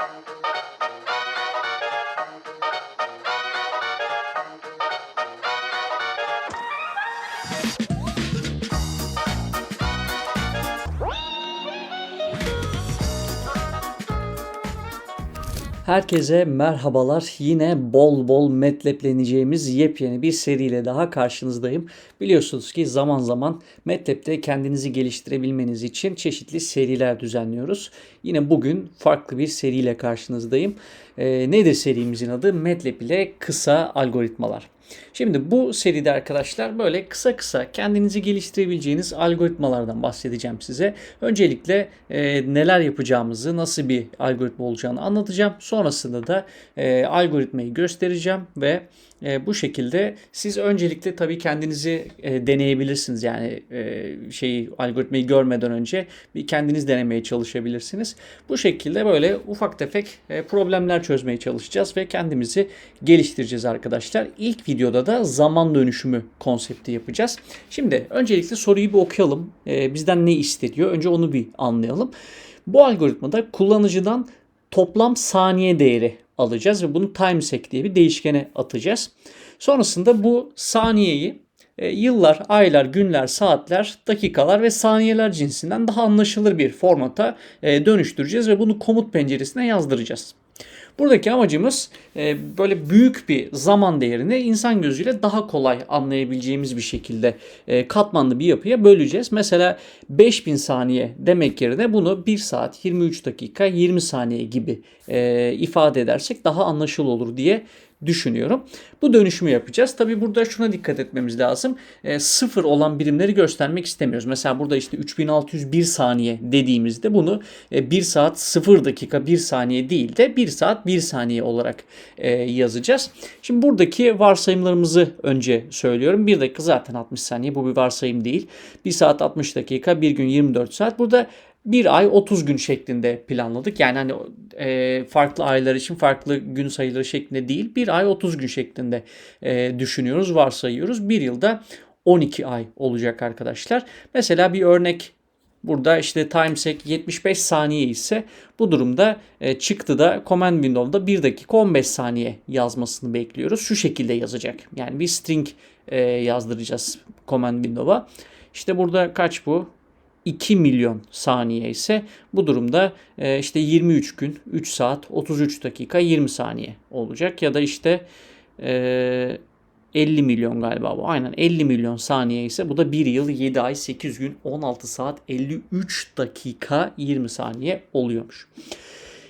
Thank you. Herkese merhabalar. Yine bol bol metlepleneceğimiz yepyeni bir seriyle daha karşınızdayım. Biliyorsunuz ki zaman zaman Metlab'de kendinizi geliştirebilmeniz için çeşitli seriler düzenliyoruz. Yine bugün farklı bir seriyle karşınızdayım. Ee, nedir serimizin adı? Metlab ile kısa algoritmalar. Şimdi bu seride arkadaşlar böyle kısa kısa kendinizi geliştirebileceğiniz algoritmalardan bahsedeceğim size. Öncelikle e, neler yapacağımızı, nasıl bir algoritma olacağını anlatacağım. Sonrasında da e, algoritmayı göstereceğim ve e, bu şekilde siz öncelikle tabii kendinizi e, deneyebilirsiniz. Yani e, şeyi algoritmayı görmeden önce bir kendiniz denemeye çalışabilirsiniz. Bu şekilde böyle ufak tefek e, problemler çözmeye çalışacağız ve kendimizi geliştireceğiz arkadaşlar. İlk videoda da zaman dönüşümü konsepti yapacağız. Şimdi öncelikle soruyu bir okuyalım. E, bizden ne isteniyor? Önce onu bir anlayalım. Bu algoritmada kullanıcıdan toplam saniye değeri alacağız ve bunu timesec diye bir değişkene atacağız. Sonrasında bu saniyeyi e, yıllar, aylar, günler, saatler, dakikalar ve saniyeler cinsinden daha anlaşılır bir formata e, dönüştüreceğiz ve bunu komut penceresine yazdıracağız. Buradaki amacımız e, böyle büyük bir zaman değerini insan gözüyle daha kolay anlayabileceğimiz bir şekilde e, katmanlı bir yapıya böleceğiz. Mesela 5000 saniye demek yerine bunu 1 saat 23 dakika 20 saniye gibi e, ifade edersek daha anlaşılır olur diye düşünüyorum. Bu dönüşümü yapacağız. Tabi burada şuna dikkat etmemiz lazım. E, sıfır olan birimleri göstermek istemiyoruz. Mesela burada işte 3601 saniye dediğimizde bunu e, 1 saat 0 dakika 1 saniye değil de 1 saat 1 saniye olarak e, yazacağız. Şimdi buradaki varsayımlarımızı önce söylüyorum. 1 dakika zaten 60 saniye bu bir varsayım değil. 1 saat 60 dakika, 1 gün 24 saat. Burada bir ay 30 gün şeklinde planladık. Yani hani e, farklı aylar için farklı gün sayıları şeklinde değil. Bir ay 30 gün şeklinde e, düşünüyoruz, varsayıyoruz. Bir yılda 12 ay olacak arkadaşlar. Mesela bir örnek Burada işte timesec 75 saniye ise bu durumda e, çıktıda command window'da 1 dakika 15 saniye yazmasını bekliyoruz. Şu şekilde yazacak. Yani bir string e, yazdıracağız command window'a. İşte burada kaç bu? 2 milyon saniye ise bu durumda e, işte 23 gün 3 saat 33 dakika 20 saniye olacak ya da işte e, 50 milyon galiba bu. Aynen 50 milyon saniye ise bu da 1 yıl 7 ay 8 gün 16 saat 53 dakika 20 saniye oluyormuş.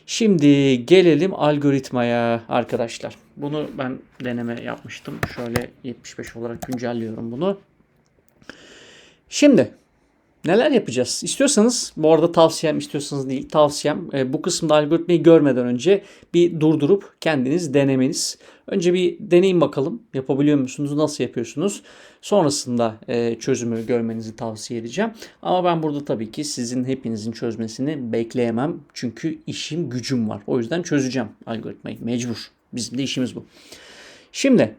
Şimdi gelelim algoritmaya arkadaşlar. Bunu ben deneme yapmıştım. Şöyle 75 olarak güncelliyorum bunu. Şimdi Neler yapacağız? İstiyorsanız bu arada tavsiyem istiyorsanız değil tavsiyem e, bu kısımda algoritmayı görmeden önce bir durdurup kendiniz denemeniz. Önce bir deneyin bakalım yapabiliyor musunuz nasıl yapıyorsunuz. Sonrasında e, çözümü görmenizi tavsiye edeceğim. Ama ben burada tabii ki sizin hepinizin çözmesini bekleyemem. Çünkü işim gücüm var. O yüzden çözeceğim algoritmayı mecbur. Bizim de işimiz bu. Şimdi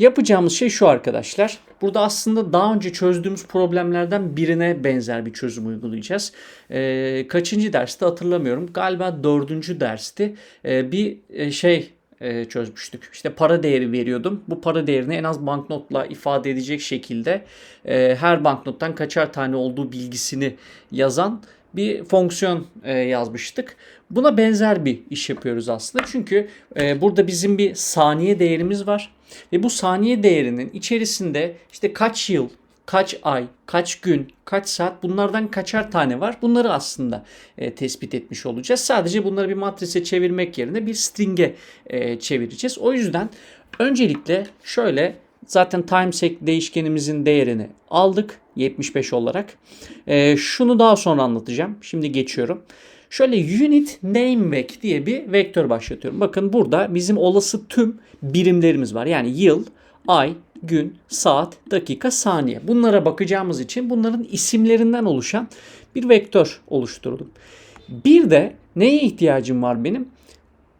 Yapacağımız şey şu arkadaşlar. Burada aslında daha önce çözdüğümüz problemlerden birine benzer bir çözüm uygulayacağız. Ee, kaçıncı derste hatırlamıyorum. Galiba dördüncü dersti. Ee, bir e, şey e, çözmüştük. İşte para değeri veriyordum. Bu para değerini en az banknotla ifade edecek şekilde e, her banknottan kaçar tane olduğu bilgisini yazan bir fonksiyon e, yazmıştık. Buna benzer bir iş yapıyoruz aslında. Çünkü e, burada bizim bir saniye değerimiz var. Ve bu saniye değerinin içerisinde işte kaç yıl, kaç ay, kaç gün, kaç saat bunlardan kaçar tane var? Bunları aslında e, tespit etmiş olacağız. Sadece bunları bir matrise çevirmek yerine bir string'e e, çevireceğiz. O yüzden öncelikle şöyle zaten timesec değişkenimizin değerini aldık 75 olarak. E, şunu daha sonra anlatacağım. Şimdi geçiyorum. Şöyle unit name vec diye bir vektör başlatıyorum. Bakın burada bizim olası tüm birimlerimiz var. Yani yıl, ay, gün, saat, dakika, saniye. Bunlara bakacağımız için bunların isimlerinden oluşan bir vektör oluşturdum. Bir de neye ihtiyacım var benim?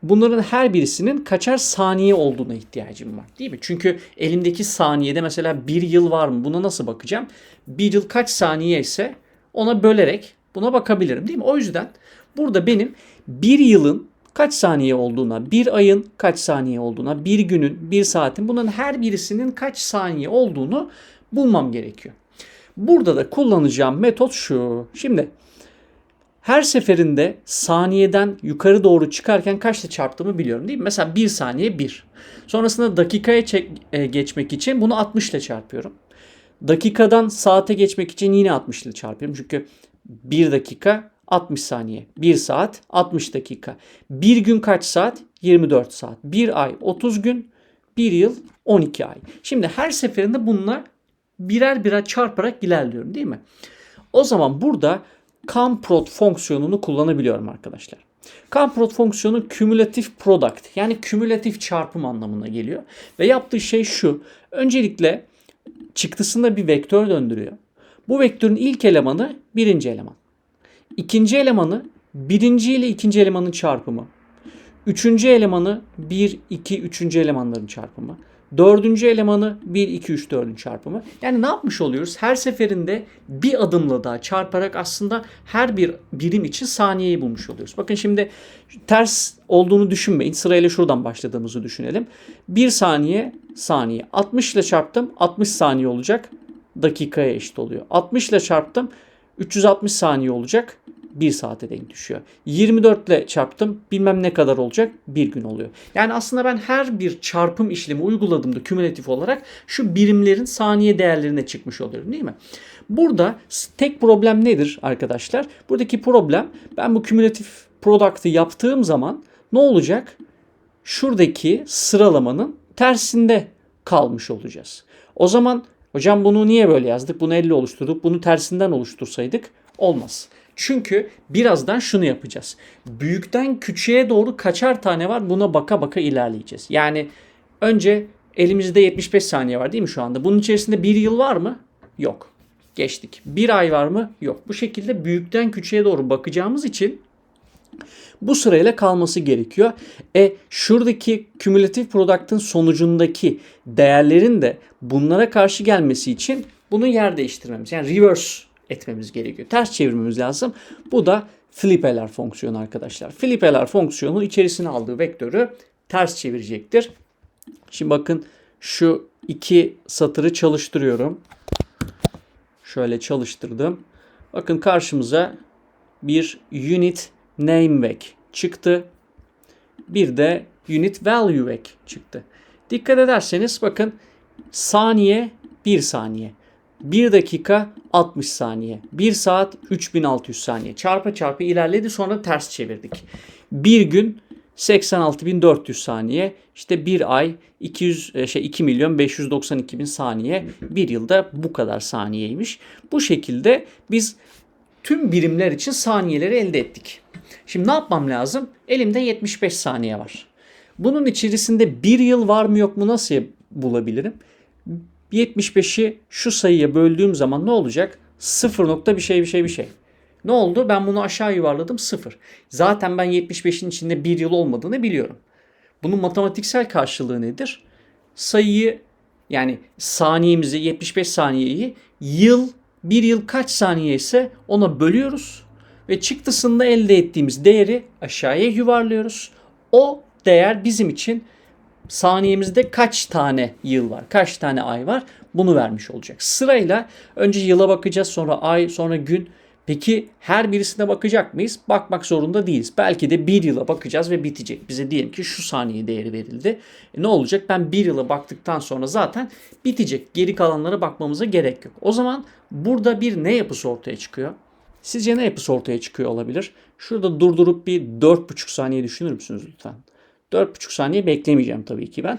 Bunların her birisinin kaçar saniye olduğuna ihtiyacım var. Değil mi? Çünkü elimdeki saniyede mesela bir yıl var mı? Buna nasıl bakacağım? Bir yıl kaç saniye ise ona bölerek buna bakabilirim. Değil mi? O yüzden burada benim bir yılın kaç saniye olduğuna, bir ayın kaç saniye olduğuna, bir günün, bir saatin bunların her birisinin kaç saniye olduğunu bulmam gerekiyor. Burada da kullanacağım metot şu. Şimdi her seferinde saniyeden yukarı doğru çıkarken kaçta çarptığımı biliyorum değil mi? Mesela 1 saniye 1. Sonrasında dakikaya çek, e, geçmek için bunu 60 ile çarpıyorum. Dakikadan saate geçmek için yine 60 ile çarpıyorum. Çünkü 1 dakika 60 saniye. 1 saat 60 dakika. 1 gün kaç saat? 24 saat. 1 ay 30 gün. 1 yıl 12 ay. Şimdi her seferinde bununla birer birer çarparak ilerliyorum değil mi? O zaman burada Camprot fonksiyonunu kullanabiliyorum arkadaşlar. Camprot fonksiyonu kümülatif product yani kümülatif çarpım anlamına geliyor. Ve yaptığı şey şu. Öncelikle çıktısında bir vektör döndürüyor. Bu vektörün ilk elemanı birinci eleman. İkinci elemanı birinci ile ikinci elemanın çarpımı. Üçüncü elemanı 1, 2, üçüncü elemanların çarpımı. Dördüncü elemanı 1, 2, 3, 4'ün çarpımı. Yani ne yapmış oluyoruz? Her seferinde bir adımla daha çarparak aslında her bir birim için saniyeyi bulmuş oluyoruz. Bakın şimdi ters olduğunu düşünmeyin. Sırayla şuradan başladığımızı düşünelim. 1 saniye saniye. 60 ile çarptım 60 saniye olacak. Dakikaya eşit oluyor. 60 ile çarptım 360 saniye olacak. 1 saate denk düşüyor. 24 ile çarptım bilmem ne kadar olacak 1 gün oluyor. Yani aslında ben her bir çarpım işlemi uyguladığımda kümülatif olarak şu birimlerin saniye değerlerine çıkmış oluyorum değil mi? Burada tek problem nedir arkadaşlar? Buradaki problem ben bu kümülatif product'ı yaptığım zaman ne olacak? Şuradaki sıralamanın tersinde kalmış olacağız. O zaman hocam bunu niye böyle yazdık? Bunu 50 oluşturduk. Bunu tersinden oluştursaydık olmaz. Çünkü birazdan şunu yapacağız. Büyükten küçüğe doğru kaçar tane var buna baka baka ilerleyeceğiz. Yani önce elimizde 75 saniye var değil mi şu anda? Bunun içerisinde bir yıl var mı? Yok. Geçtik. Bir ay var mı? Yok. Bu şekilde büyükten küçüğe doğru bakacağımız için bu sırayla kalması gerekiyor. E şuradaki kümülatif product'ın sonucundaki değerlerin de bunlara karşı gelmesi için bunu yer değiştirmemiz yani reverse etmemiz gerekiyor. Ters çevirmemiz lazım. Bu da flipeler fonksiyonu arkadaşlar. Flipeler fonksiyonu içerisine aldığı vektörü ters çevirecektir. Şimdi bakın şu iki satırı çalıştırıyorum. Şöyle çalıştırdım. Bakın karşımıza bir unit name vec çıktı. Bir de unit value vec çıktı. Dikkat ederseniz bakın saniye 1 saniye. 1 dakika 60 saniye. 1 saat 3600 saniye. Çarpı çarpı ilerledi sonra ters çevirdik. 1 gün 86.400 saniye. İşte bir ay 200 şey 2 milyon 592 bin saniye. Bir yılda bu kadar saniyeymiş. Bu şekilde biz tüm birimler için saniyeleri elde ettik. Şimdi ne yapmam lazım? Elimde 75 saniye var. Bunun içerisinde bir yıl var mı yok mu nasıl bulabilirim? 75'i şu sayıya böldüğüm zaman ne olacak? 0 nokta bir şey bir şey bir şey. Ne oldu? Ben bunu aşağı yuvarladım 0. Zaten ben 75'in içinde bir yıl olmadığını biliyorum. Bunun matematiksel karşılığı nedir? Sayıyı yani saniyemizi 75 saniyeyi yıl bir yıl kaç saniye ise ona bölüyoruz ve çıktısında elde ettiğimiz değeri aşağıya yuvarlıyoruz. O değer bizim için saniyemizde kaç tane yıl var, kaç tane ay var bunu vermiş olacak. Sırayla önce yıla bakacağız, sonra ay, sonra gün. Peki her birisine bakacak mıyız? Bakmak zorunda değiliz. Belki de bir yıla bakacağız ve bitecek. Bize diyelim ki şu saniye değeri verildi. E ne olacak? Ben bir yıla baktıktan sonra zaten bitecek. Geri kalanlara bakmamıza gerek yok. O zaman burada bir ne yapısı ortaya çıkıyor? Sizce ne yapısı ortaya çıkıyor olabilir? Şurada durdurup bir 4,5 saniye düşünür müsünüz lütfen? 4,5 saniye beklemeyeceğim tabii ki ben.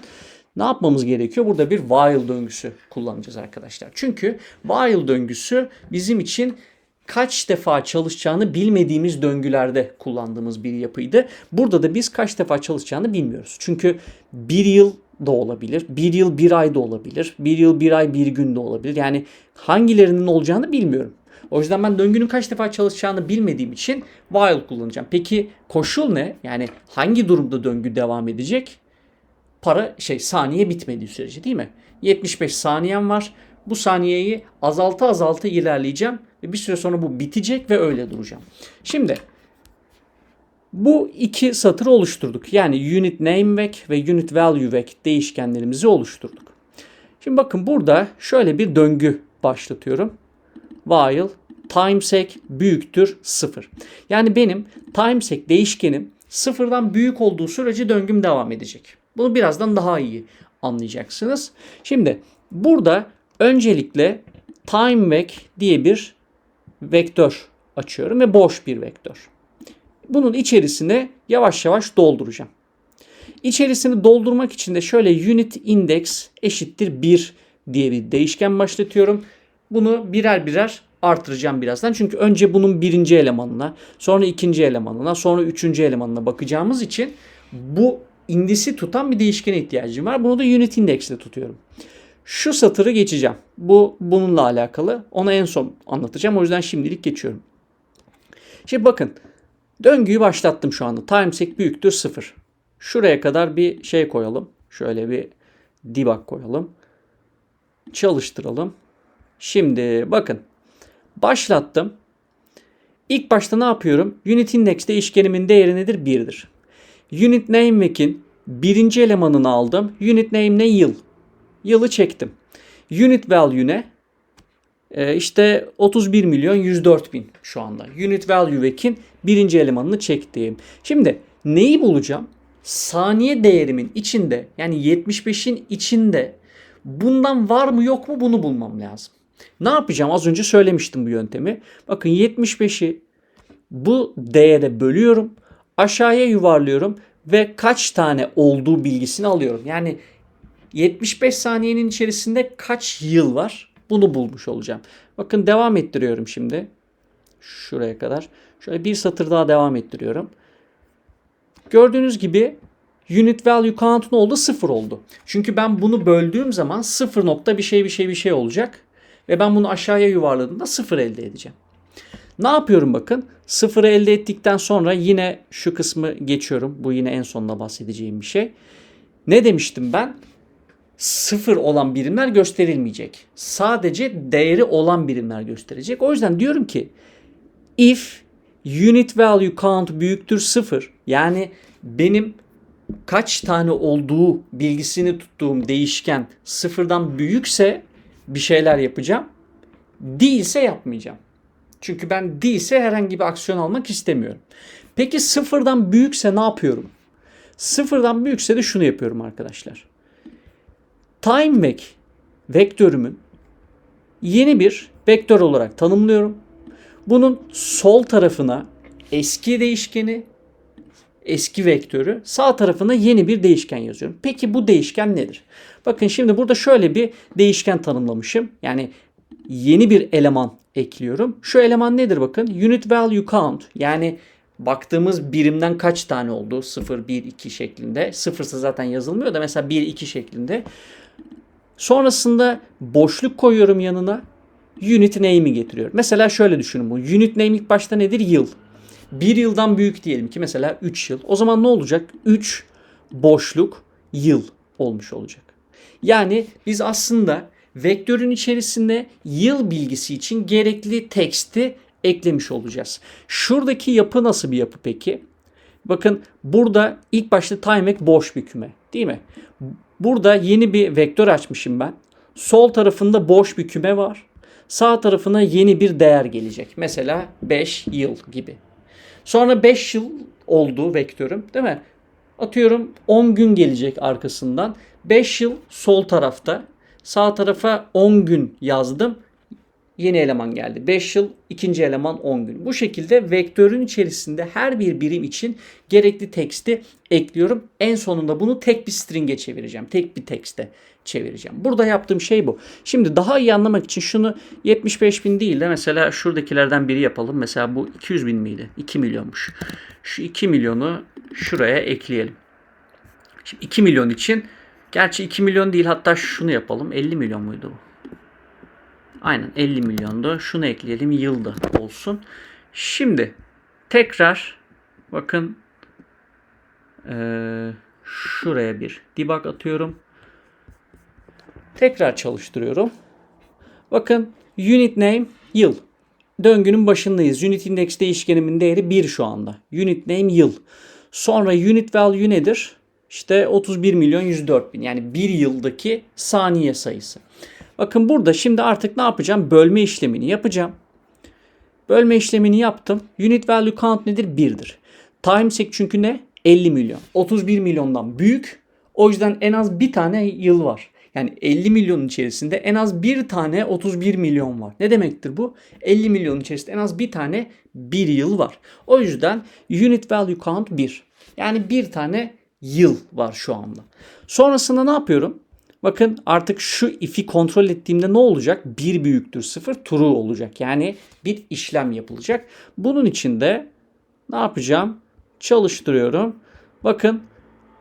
Ne yapmamız gerekiyor? Burada bir while döngüsü kullanacağız arkadaşlar. Çünkü while döngüsü bizim için kaç defa çalışacağını bilmediğimiz döngülerde kullandığımız bir yapıydı. Burada da biz kaç defa çalışacağını bilmiyoruz. Çünkü bir yıl da olabilir. Bir yıl bir ay da olabilir. Bir yıl bir ay bir gün de olabilir. Yani hangilerinin olacağını bilmiyorum. O yüzden ben döngünün kaç defa çalışacağını bilmediğim için while kullanacağım. Peki koşul ne? Yani hangi durumda döngü devam edecek? Para şey saniye bitmediği sürece değil mi? 75 saniyem var. Bu saniyeyi azaltı azaltı ilerleyeceğim ve bir süre sonra bu bitecek ve öyle duracağım. Şimdi Bu iki satır oluşturduk. Yani unit name vec ve unit value vec değişkenlerimizi oluşturduk. Şimdi bakın burada şöyle bir döngü başlatıyorum. While timesec büyüktür 0. Yani benim timesec değişkenim sıfırdan büyük olduğu sürece döngüm devam edecek. Bunu birazdan daha iyi anlayacaksınız. Şimdi burada öncelikle timevec diye bir vektör açıyorum ve boş bir vektör. Bunun içerisine yavaş yavaş dolduracağım. İçerisini doldurmak için de şöyle unit index eşittir 1 diye bir değişken başlatıyorum. Bunu birer birer artıracağım birazdan. Çünkü önce bunun birinci elemanına, sonra ikinci elemanına, sonra üçüncü elemanına bakacağımız için bu indisi tutan bir değişkene ihtiyacım var. Bunu da unit index ile tutuyorum. Şu satırı geçeceğim. Bu bununla alakalı. Onu en son anlatacağım. O yüzden şimdilik geçiyorum. Şimdi bakın. Döngüyü başlattım şu anda. Timesec büyüktür 0. Şuraya kadar bir şey koyalım. Şöyle bir debug koyalım. Çalıştıralım. Şimdi bakın. Başlattım. İlk başta ne yapıyorum? Unit index değişkenimin değeri nedir? 1'dir. Unit name vec'in birinci elemanını aldım. Unit name ne? Yıl. Yılı çektim. Unit value ne? Ee, işte 31 milyon 104 bin şu anda. Unit value vec'in birinci elemanını çektiğim. Şimdi neyi bulacağım? Saniye değerimin içinde yani 75'in içinde bundan var mı yok mu bunu bulmam lazım. Ne yapacağım? Az önce söylemiştim bu yöntemi. Bakın 75'i bu değere bölüyorum. Aşağıya yuvarlıyorum ve kaç tane olduğu bilgisini alıyorum. Yani 75 saniyenin içerisinde kaç yıl var? Bunu bulmuş olacağım. Bakın devam ettiriyorum şimdi. Şuraya kadar. Şöyle bir satır daha devam ettiriyorum. Gördüğünüz gibi unit value count ne oldu? Sıfır oldu. Çünkü ben bunu böldüğüm zaman sıfır nokta bir şey bir şey bir şey olacak. Ve ben bunu aşağıya yuvarladığımda sıfır elde edeceğim. Ne yapıyorum bakın? Sıfırı elde ettikten sonra yine şu kısmı geçiyorum. Bu yine en sonunda bahsedeceğim bir şey. Ne demiştim ben? Sıfır olan birimler gösterilmeyecek. Sadece değeri olan birimler gösterecek. O yüzden diyorum ki if unit value count büyüktür sıfır yani benim kaç tane olduğu bilgisini tuttuğum değişken sıfırdan büyükse bir şeyler yapacağım. Değilse yapmayacağım. Çünkü ben değilse herhangi bir aksiyon almak istemiyorum. Peki sıfırdan büyükse ne yapıyorum? Sıfırdan büyükse de şunu yapıyorum arkadaşlar. Time vec vektörümün yeni bir vektör olarak tanımlıyorum. Bunun sol tarafına eski değişkeni, eski vektörü, sağ tarafına yeni bir değişken yazıyorum. Peki bu değişken nedir? Bakın şimdi burada şöyle bir değişken tanımlamışım. Yani yeni bir eleman ekliyorum. Şu eleman nedir bakın? Unit value count yani baktığımız birimden kaç tane oldu? 0, 1, 2 şeklinde. Sıfırsa zaten yazılmıyor da mesela 1, 2 şeklinde. Sonrasında boşluk koyuyorum yanına. Unit name'i getiriyorum. Mesela şöyle düşünün bu. Unit name ilk başta nedir? Yıl. Bir yıldan büyük diyelim ki mesela 3 yıl. O zaman ne olacak? 3 boşluk yıl olmuş olacak. Yani biz aslında vektörün içerisinde yıl bilgisi için gerekli teksti eklemiş olacağız. Şuradaki yapı nasıl bir yapı peki? Bakın burada ilk başta timeback boş bir küme değil mi? Burada yeni bir vektör açmışım ben. Sol tarafında boş bir küme var. Sağ tarafına yeni bir değer gelecek. Mesela 5 yıl gibi. Sonra 5 yıl olduğu vektörüm değil mi? Atıyorum 10 gün gelecek arkasından. 5 yıl sol tarafta. Sağ tarafa 10 gün yazdım. Yeni eleman geldi. 5 yıl ikinci eleman 10 gün. Bu şekilde vektörün içerisinde her bir birim için gerekli teksti ekliyorum. En sonunda bunu tek bir string'e çevireceğim. Tek bir tekste çevireceğim. Burada yaptığım şey bu. Şimdi daha iyi anlamak için şunu 75 bin değil de mesela şuradakilerden biri yapalım. Mesela bu 200 bin miydi? 2 milyonmuş. Şu 2 milyonu şuraya ekleyelim. Şimdi 2 milyon için gerçi 2 milyon değil hatta şunu yapalım. 50 milyon muydu bu? Aynen 50 milyondu. Şunu ekleyelim yılda olsun. Şimdi tekrar bakın ee, şuraya bir debug atıyorum. Tekrar çalıştırıyorum. Bakın unit name yıl. döngünün başındayız. Unit index değişkenimin değeri 1 şu anda. Unit name yıl. Sonra unit value nedir? İşte 31 milyon 104 bin. Yani bir yıldaki saniye sayısı. Bakın burada şimdi artık ne yapacağım? Bölme işlemini yapacağım. Bölme işlemini yaptım. Unit value count nedir? 1'dir. Timesec çünkü ne? 50 milyon. 31 milyondan büyük. O yüzden en az bir tane yıl var. Yani 50 milyonun içerisinde en az bir tane 31 milyon var. Ne demektir bu? 50 milyonun içerisinde en az bir tane bir yıl var. O yüzden unit value count 1. Yani bir tane yıl var şu anda. Sonrasında ne yapıyorum? Bakın artık şu if'i kontrol ettiğimde ne olacak? 1 büyüktür 0 true olacak. Yani bir işlem yapılacak. Bunun için de ne yapacağım? Çalıştırıyorum. Bakın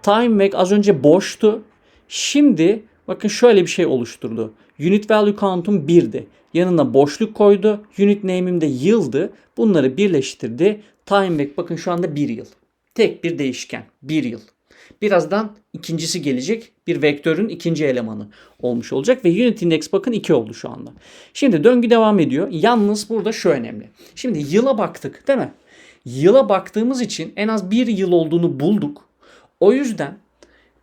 time make az önce boştu. Şimdi bakın şöyle bir şey oluşturdu. Unit value count'um 1'di. Yanına boşluk koydu. Unit name'im de yıldı. Bunları birleştirdi. Time make bakın şu anda 1 yıl. Tek bir değişken. 1 yıl. Birazdan ikincisi gelecek. Bir vektörün ikinci elemanı olmuş olacak ve unit index bakın 2 oldu şu anda. Şimdi döngü devam ediyor. Yalnız burada şu önemli. Şimdi yıla baktık değil mi? Yıla baktığımız için en az bir yıl olduğunu bulduk. O yüzden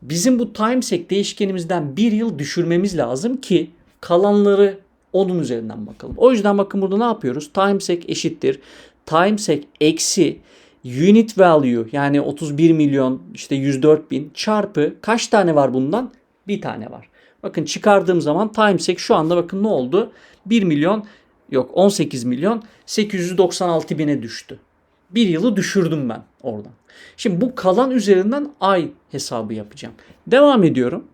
bizim bu timesec değişkenimizden bir yıl düşürmemiz lazım ki kalanları onun üzerinden bakalım. O yüzden bakın burada ne yapıyoruz? Timesec eşittir. Timesec eksi unit value yani 31 milyon işte 104 bin çarpı kaç tane var bundan? Bir tane var. Bakın çıkardığım zaman timesec şu anda bakın ne oldu? 1 milyon yok 18 milyon 896 bine düştü. Bir yılı düşürdüm ben oradan. Şimdi bu kalan üzerinden ay hesabı yapacağım. Devam ediyorum.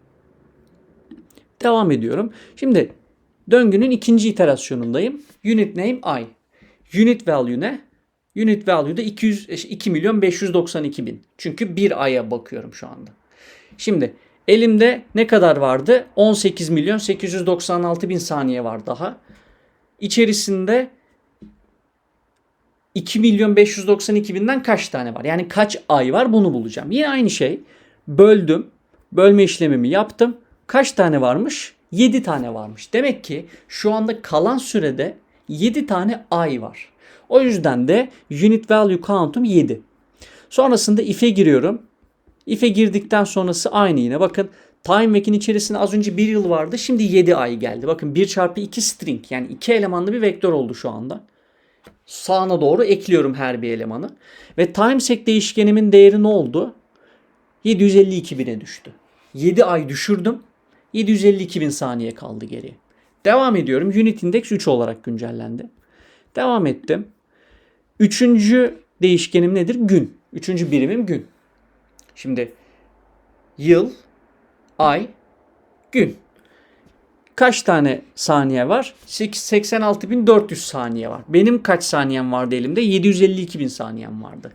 Devam ediyorum. Şimdi döngünün ikinci iterasyonundayım. Unit name ay. Unit value ne? Unit value da 200, 2 milyon 592 bin. Çünkü bir aya bakıyorum şu anda. Şimdi elimde ne kadar vardı? 18 milyon 896 bin saniye var daha. İçerisinde 2 milyon 592 binden kaç tane var? Yani kaç ay var bunu bulacağım. Yine aynı şey. Böldüm. Bölme işlemimi yaptım. Kaç tane varmış? 7 tane varmış. Demek ki şu anda kalan sürede 7 tane ay var. O yüzden de unit value count'um 7. Sonrasında if'e giriyorum. If'e girdikten sonrası aynı yine. Bakın time make'in içerisinde az önce 1 yıl vardı. Şimdi 7 ay geldi. Bakın 1 çarpı 2 string yani 2 elemanlı bir vektör oldu şu anda. Sağına doğru ekliyorum her bir elemanı. Ve timesec değişkenimin değeri ne oldu? 752 bine düştü. 7 ay düşürdüm. 752 bin saniye kaldı geriye. Devam ediyorum. Unit index 3 olarak güncellendi. Devam ettim. Üçüncü değişkenim nedir? Gün. Üçüncü birimim gün. Şimdi yıl, ay, gün. Kaç tane saniye var? 86.400 saniye var. Benim kaç saniyem vardı elimde? 752.000 saniyem vardı.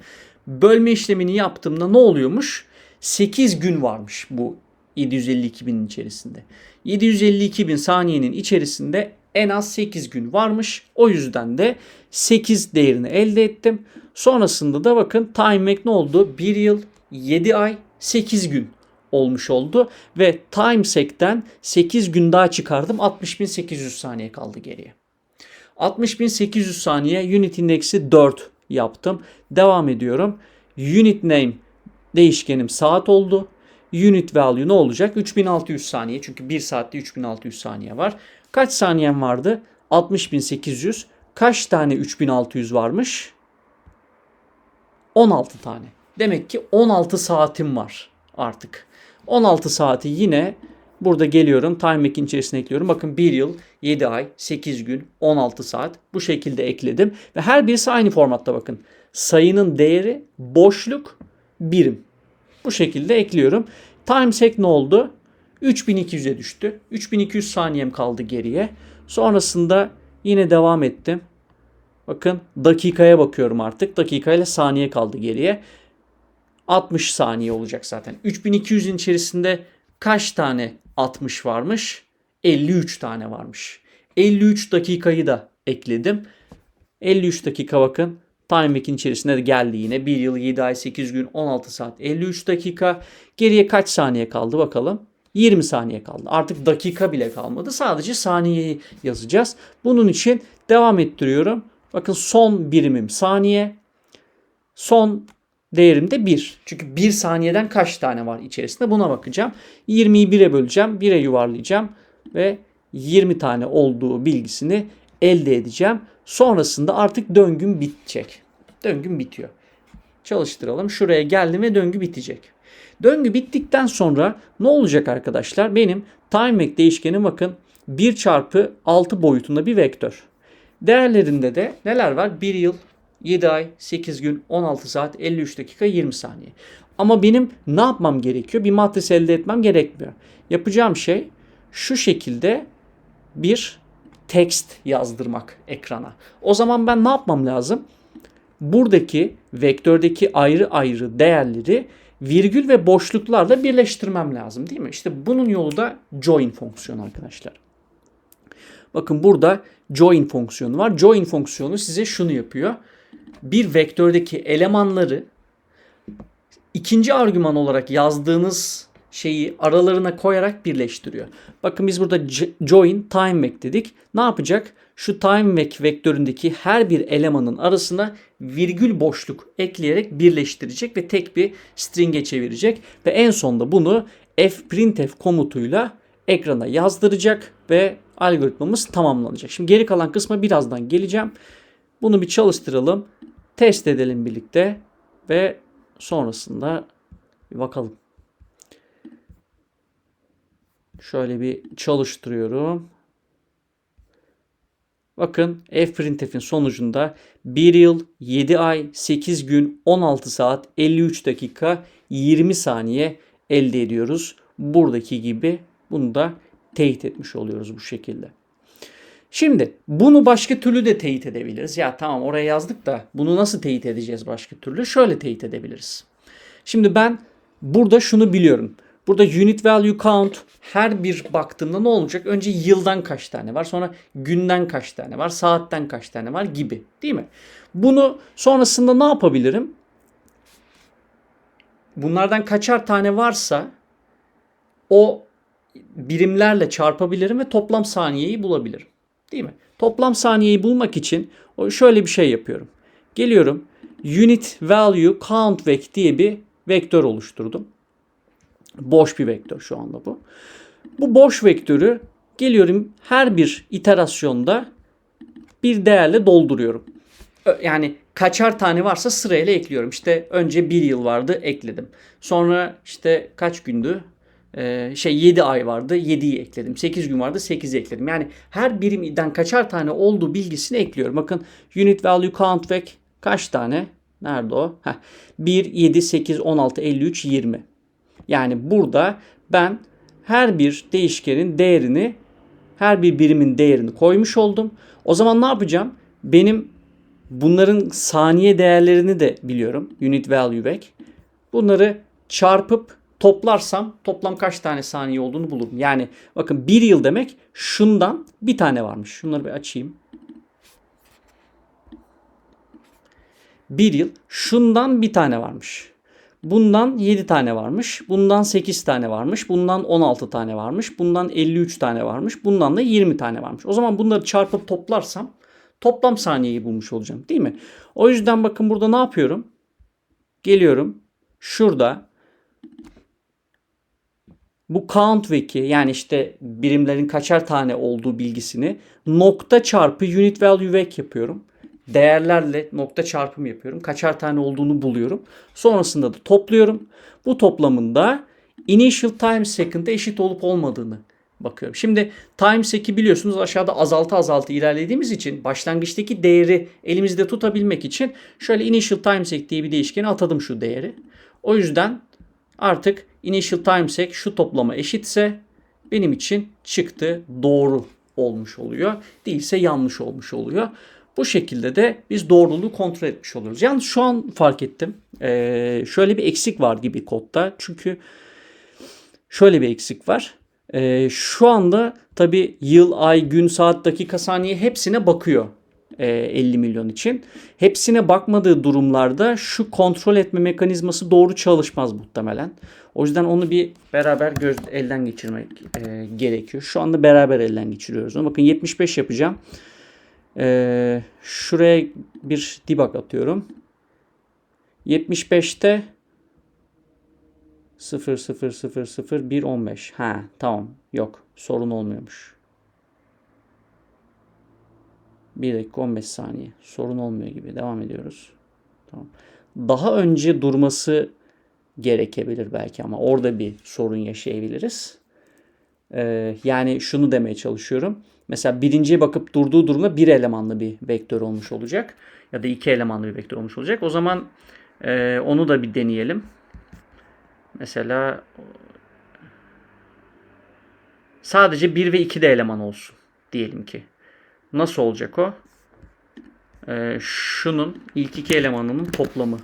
Bölme işlemini yaptığımda ne oluyormuş? 8 gün varmış bu 752.000'in içerisinde. 752.000 saniyenin içerisinde en az 8 gün varmış. O yüzden de 8 değerini elde ettim. Sonrasında da bakın time ne oldu? 1 yıl, 7 ay, 8 gün olmuş oldu. Ve timesec'ten 8 gün daha çıkardım. 60.800 saniye kaldı geriye. 60.800 saniye unit indeksi 4 yaptım. Devam ediyorum. Unit name değişkenim saat oldu. Unit value ne olacak? 3600 saniye. Çünkü 1 saatte 3600 saniye var. Kaç saniyem vardı? 60.800. Kaç tane 3600 varmış? 16 tane. Demek ki 16 saatim var artık. 16 saati yine burada geliyorum. Time içerisine ekliyorum. Bakın 1 yıl, 7 ay, 8 gün, 16 saat. Bu şekilde ekledim. Ve her birisi aynı formatta bakın. Sayının değeri boşluk birim. Bu şekilde ekliyorum. Timesec ne oldu? 3200'e düştü. 3200 saniyem kaldı geriye. Sonrasında yine devam ettim. Bakın dakikaya bakıyorum artık. Dakikayla saniye kaldı geriye. 60 saniye olacak zaten. 3200'in içerisinde kaç tane 60 varmış? 53 tane varmış. 53 dakikayı da ekledim. 53 dakika bakın. Timeback'in içerisinde de geldi yine. 1 yıl 7 ay 8 gün 16 saat 53 dakika. Geriye kaç saniye kaldı bakalım. 20 saniye kaldı. Artık dakika bile kalmadı. Sadece saniyeyi yazacağız. Bunun için devam ettiriyorum. Bakın son birimim saniye. Son değerim de 1. Çünkü 1 saniyeden kaç tane var içerisinde buna bakacağım. 20'yi 1'e böleceğim. 1'e yuvarlayacağım. Ve 20 tane olduğu bilgisini elde edeceğim. Sonrasında artık döngüm bitecek. Döngüm bitiyor. Çalıştıralım. Şuraya geldim ve döngü bitecek. Döngü bittikten sonra ne olacak arkadaşlar? Benim timeMac değişkenim bakın 1 çarpı 6 boyutunda bir vektör. Değerlerinde de neler var? 1 yıl, 7 ay, 8 gün, 16 saat, 53 dakika, 20 saniye. Ama benim ne yapmam gerekiyor? Bir matris elde etmem gerekmiyor. Yapacağım şey şu şekilde bir text yazdırmak ekrana. O zaman ben ne yapmam lazım? Buradaki vektördeki ayrı ayrı değerleri virgül ve boşluklarla birleştirmem lazım değil mi? İşte bunun yolu da join fonksiyonu arkadaşlar. Bakın burada join fonksiyonu var. Join fonksiyonu size şunu yapıyor. Bir vektördeki elemanları ikinci argüman olarak yazdığınız şeyi aralarına koyarak birleştiriyor. Bakın biz burada join time dedik. Ne yapacak? Şu time vektöründeki her bir elemanın arasına virgül boşluk ekleyerek birleştirecek ve tek bir string'e çevirecek ve en sonunda bunu fprintf komutuyla ekrana yazdıracak ve algoritmamız tamamlanacak. Şimdi geri kalan kısma birazdan geleceğim. Bunu bir çalıştıralım. Test edelim birlikte ve sonrasında bir bakalım. Şöyle bir çalıştırıyorum. Bakın fprintf'in sonucunda 1 yıl, 7 ay, 8 gün, 16 saat, 53 dakika, 20 saniye elde ediyoruz. Buradaki gibi bunu da teyit etmiş oluyoruz bu şekilde. Şimdi bunu başka türlü de teyit edebiliriz. Ya tamam oraya yazdık da bunu nasıl teyit edeceğiz başka türlü? Şöyle teyit edebiliriz. Şimdi ben burada şunu biliyorum. Burada unit value count her bir baktığımda ne olacak? Önce yıldan kaç tane var, sonra günden kaç tane var, saatten kaç tane var gibi değil mi? Bunu sonrasında ne yapabilirim? Bunlardan kaçar tane varsa o birimlerle çarpabilirim ve toplam saniyeyi bulabilirim. Değil mi? Toplam saniyeyi bulmak için şöyle bir şey yapıyorum. Geliyorum unit value count vec diye bir vektör oluşturdum. Boş bir vektör şu anda bu. Bu boş vektörü geliyorum her bir iterasyonda bir değerle dolduruyorum. Yani kaçar tane varsa sırayla ekliyorum. İşte önce bir yıl vardı ekledim. Sonra işte kaç gündü? Ee, şey 7 ay vardı 7'yi ekledim. 8 gün vardı 8'i ekledim. Yani her birimden kaçar tane olduğu bilgisini ekliyorum. Bakın unit value count vec kaç tane? Nerede o? Heh. 1, 7, 8, 16, 53, 20. Yani burada ben her bir değişkenin değerini her bir birimin değerini koymuş oldum. O zaman ne yapacağım? Benim bunların saniye değerlerini de biliyorum. Unit value back. Bunları çarpıp toplarsam toplam kaç tane saniye olduğunu bulurum. Yani bakın bir yıl demek şundan bir tane varmış. Şunları bir açayım. Bir yıl şundan bir tane varmış. Bundan 7 tane varmış. Bundan 8 tane varmış. Bundan 16 tane varmış. Bundan 53 tane varmış. Bundan da 20 tane varmış. O zaman bunları çarpıp toplarsam toplam saniyeyi bulmuş olacağım değil mi? O yüzden bakın burada ne yapıyorum? Geliyorum. Şurada bu count veki yani işte birimlerin kaçar tane olduğu bilgisini nokta çarpı unit value vec yapıyorum değerlerle nokta çarpım yapıyorum. Kaçar tane olduğunu buluyorum. Sonrasında da topluyorum. Bu toplamında initial time second'a eşit olup olmadığını bakıyorum. Şimdi time sec'i biliyorsunuz aşağıda azaltı azaltı ilerlediğimiz için başlangıçtaki değeri elimizde tutabilmek için şöyle initial time sec diye bir değişkeni atadım şu değeri. O yüzden artık initial time sec şu toplama eşitse benim için çıktı doğru olmuş oluyor. Değilse yanlış olmuş oluyor. Bu şekilde de biz doğruluğu kontrol etmiş oluruz. Yalnız şu an fark ettim. Ee, şöyle bir eksik var gibi kodda. Çünkü şöyle bir eksik var. Ee, şu anda tabi yıl, ay, gün, saat, dakika, saniye hepsine bakıyor. 50 milyon için. Hepsine bakmadığı durumlarda şu kontrol etme mekanizması doğru çalışmaz muhtemelen. O yüzden onu bir beraber göz elden geçirmek e, gerekiyor. Şu anda beraber elden geçiriyoruz. Bakın 75 yapacağım. Ee, şuraya bir debug atıyorum. 75'te 0 0 0 0 1 15. Ha tamam. Yok. Sorun olmuyormuş. 1 dakika 15 saniye. Sorun olmuyor gibi. Devam ediyoruz. Tamam. Daha önce durması gerekebilir belki ama orada bir sorun yaşayabiliriz. Ee, yani şunu demeye çalışıyorum. Mesela birinciye bakıp durduğu durumda bir elemanlı bir vektör olmuş olacak. Ya da iki elemanlı bir vektör olmuş olacak. O zaman e, onu da bir deneyelim. Mesela sadece 1 ve 2 de eleman olsun diyelim ki. Nasıl olacak o? Ee, şunun ilk iki elemanının toplamı.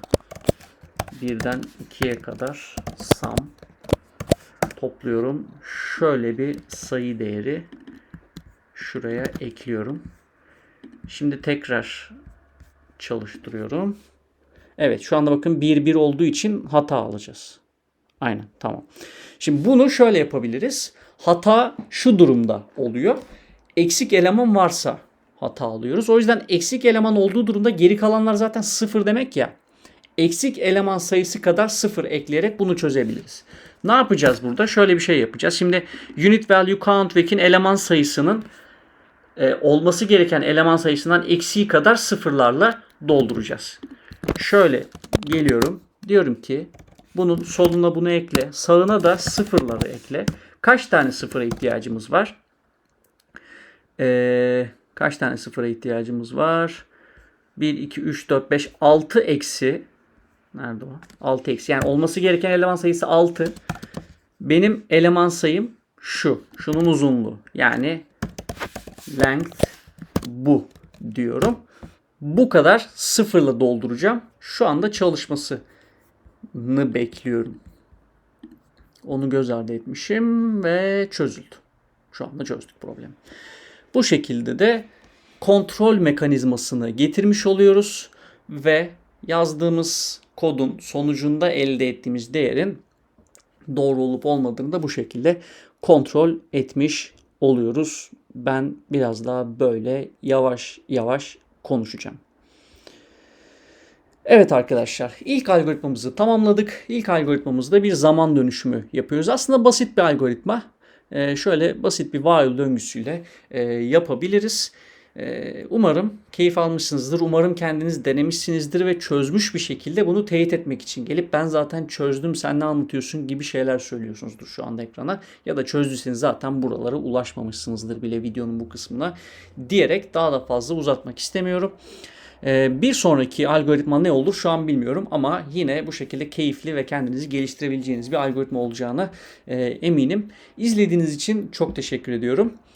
Birden 2'ye kadar sum topluyorum. Şöyle bir sayı değeri şuraya ekliyorum. Şimdi tekrar çalıştırıyorum. Evet şu anda bakın 1 1 olduğu için hata alacağız. Aynen tamam. Şimdi bunu şöyle yapabiliriz. Hata şu durumda oluyor. Eksik eleman varsa hata alıyoruz. O yüzden eksik eleman olduğu durumda geri kalanlar zaten sıfır demek ya. Eksik eleman sayısı kadar sıfır ekleyerek bunu çözebiliriz. Ne yapacağız burada? Şöyle bir şey yapacağız. Şimdi unit value count vek'in eleman sayısının e, olması gereken eleman sayısından eksiği kadar sıfırlarla dolduracağız. Şöyle geliyorum. Diyorum ki bunun soluna bunu ekle. Sağına da sıfırları ekle. Kaç tane sıfıra ihtiyacımız var? Ee, kaç tane sıfıra ihtiyacımız var? 1, 2, 3, 4, 5, 6 eksi. Nerede o? 6 eksi. Yani olması gereken eleman sayısı 6. Benim eleman sayım şu. Şunun uzunluğu. Yani length bu diyorum. Bu kadar sıfırla dolduracağım. Şu anda çalışmasını bekliyorum. Onu göz ardı etmişim ve çözüldü. Şu anda çözdük problemi. Bu şekilde de kontrol mekanizmasını getirmiş oluyoruz ve yazdığımız kodun sonucunda elde ettiğimiz değerin doğru olup olmadığını da bu şekilde kontrol etmiş oluyoruz. Ben biraz daha böyle yavaş yavaş konuşacağım. Evet arkadaşlar ilk algoritmamızı tamamladık. İlk algoritmamızda bir zaman dönüşümü yapıyoruz. Aslında basit bir algoritma. Ee, şöyle basit bir while döngüsüyle e, yapabiliriz. Ee, umarım keyif almışsınızdır. Umarım kendiniz denemişsinizdir ve çözmüş bir şekilde bunu teyit etmek için gelip ben zaten çözdüm sen ne anlatıyorsun gibi şeyler söylüyorsunuzdur şu anda ekrana. Ya da çözdüyseniz zaten buralara ulaşmamışsınızdır bile videonun bu kısmına diyerek daha da fazla uzatmak istemiyorum. Ee, bir sonraki algoritma ne olur şu an bilmiyorum ama yine bu şekilde keyifli ve kendinizi geliştirebileceğiniz bir algoritma olacağına e, eminim. İzlediğiniz için çok teşekkür ediyorum.